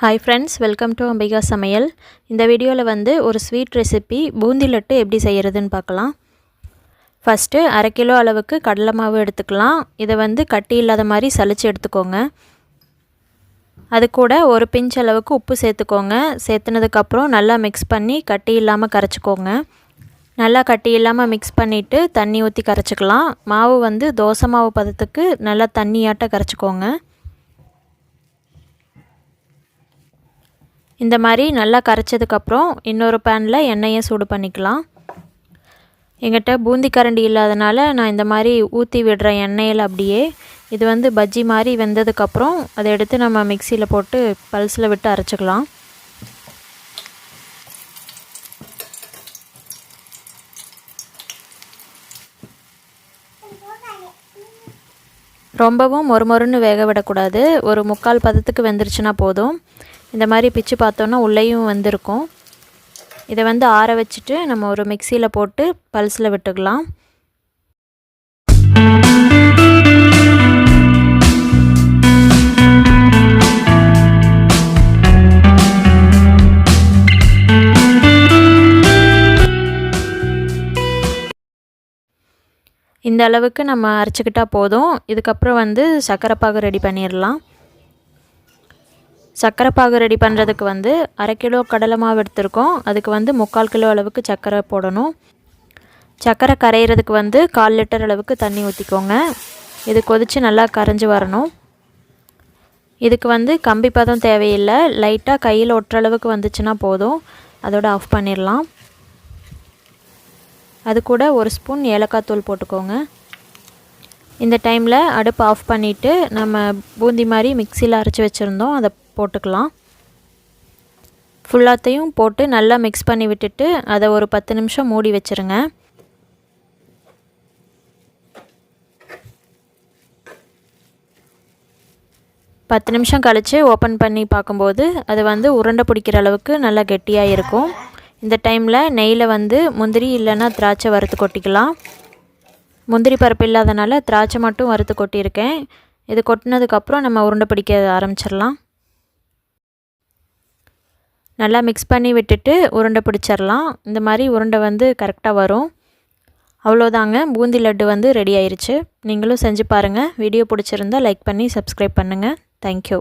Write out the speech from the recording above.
Hi friends welcome to Ambika சமையல் இந்த வீடியோவில் வந்து ஒரு ஸ்வீட் ரெசிபி பூந்தி லட்டு எப்படி செய்கிறதுன்னு பார்க்கலாம். ஃபஸ்ட்டு அரை கிலோ அளவுக்கு கடலை மாவு எடுத்துக்கலாம். இதை வந்து கட்டி இல்லாத மாதிரி சளிச்சு எடுத்துக்கோங்க. அது கூட ஒரு பிஞ்ச் அளவுக்கு உப்பு சேர்த்துக்கோங்க. சேர்த்துனதுக்கப்புறம் நல்லா மிக்ஸ் பண்ணி கட்டி இல்லாமல் கரைச்சிக்கோங்க. நல்லா கட்டி இல்லாமல் மிக்ஸ் பண்ணிவிட்டு தண்ணி ஊற்றி கரைச்சிக்கலாம். மாவு வந்து தோசை மாவு பதத்துக்கு நல்லா தண்ணியாட்ட கரைச்சிக்கோங்க. இந்த மாதிரி நல்லா கரைச்சதுக்கப்புறம் இன்னொரு பேனில் எண்ணெயை சூடு பண்ணிக்கலாம். எங்கிட்ட பூந்தி கரண்டி இல்லாதனால நான் இந்த மாதிரி ஊற்றி விடுறேன் எண்ணெயில் அப்படியே இது வந்து பஜ்ஜி மாதிரி வெந்ததுக்கப்புறம் அதை எடுத்து நம்ம மிக்சியில் போட்டு பல்ஸில் விட்டு அரைச்சிக்கலாம். ரொம்பவும் மொறுமொறுன்னு வேக விடக்கூடாது. ஒரு முக்கால் பதத்துக்கு வெந்துருச்சுன்னா போதும். இந்த மாதிரி பிச்சு பார்த்தோன்னா உள்ளேயும் வந்திருக்கும். இதை வந்து ஆற வச்சுட்டு நம்ம ஒரு மிக்சியில் போட்டு பல்ஸில் விட்டுக்கலாம். இந்த அளவுக்கு நம்ம அரைச்சிக்கிட்டால் போதும். இதுக்கப்புறம் வந்து சக்கரை பாகு ரெடி பண்ணிடலாம். சர்க்கரை பாகு ரெடி பண்ணுறதுக்கு வந்து அரை கிலோ கடலை மாவு எடுத்திருக்கோம். அதுக்கு வந்து முக்கால் கிலோ அளவுக்கு சர்க்கரை போடணும். சர்க்கரை கரையிறதுக்கு வந்து கால் லிட்டர் அளவுக்கு தண்ணி ஊற்றிக்கோங்க இது கொதித்து நல்லா கரைஞ்சி வரணும். இதுக்கு வந்து கம்பி பதம் தேவையில்லை. லைட்டாக கையில் ஒட்டுற அளவுக்கு வந்துச்சுன்னா போதும். அதோட ஆஃப் பண்ணிடலாம். அது கூட ஒரு ஸ்பூன் ஏலக்காய் தூள் போட்டுக்கோங்க. இந்த டைமில் அடுப்பு ஆஃப் பண்ணிவிட்டு நம்ம பூந்தி மாதிரி மிக்சியில் அரைச்சி வச்சுருந்தோம். அதை போட்டுக்கலாம். ஃபுல்லாத்தையும் போட்டு நல்லா மிக்ஸ் பண்ணி விட்டுட்டு அதை ஒரு பத்து நிமிஷம் மூடி வச்சுருங்க. பத்து நிமிஷம் கழித்து ஓப்பன் பண்ணி பார்க்கும்போது அது வந்து உருண்டை பிடிக்கிற அளவுக்கு நல்லா கெட்டியாக இருக்கும். இந்த டைமில் நெய்யில் வந்து முந்திரி இல்லைன்னா திராட்சை வறுத்து கொட்டிக்கலாம். முந்திரி பருப்பு இல்லாதனால திராட்சை மட்டும் வறுத்து கொட்டியிருக்கேன். இது கொட்டினதுக்கப்புறம் நம்ம உருண்டை பிடிக்க ஆரம்பிச்சிடலாம். நல்லா மிக்ஸ் பண்ணி விட்டுட்டு உருண்டை பிடிச்சிடலாம் இந்த மாதிரி உருண்டை வந்து கரெக்டாக வரும். அவ்வளோதாங்க. பூந்தி லட்டு வந்து ரெடி ஆயிடுச்சு நீங்களும் செஞ்சு பாருங்கள் வீடியோ பிடிச்சிருந்தா லைக் பண்ணி சப்ஸ்கிரைப் பண்ணுங்கள் தேங்க்யூ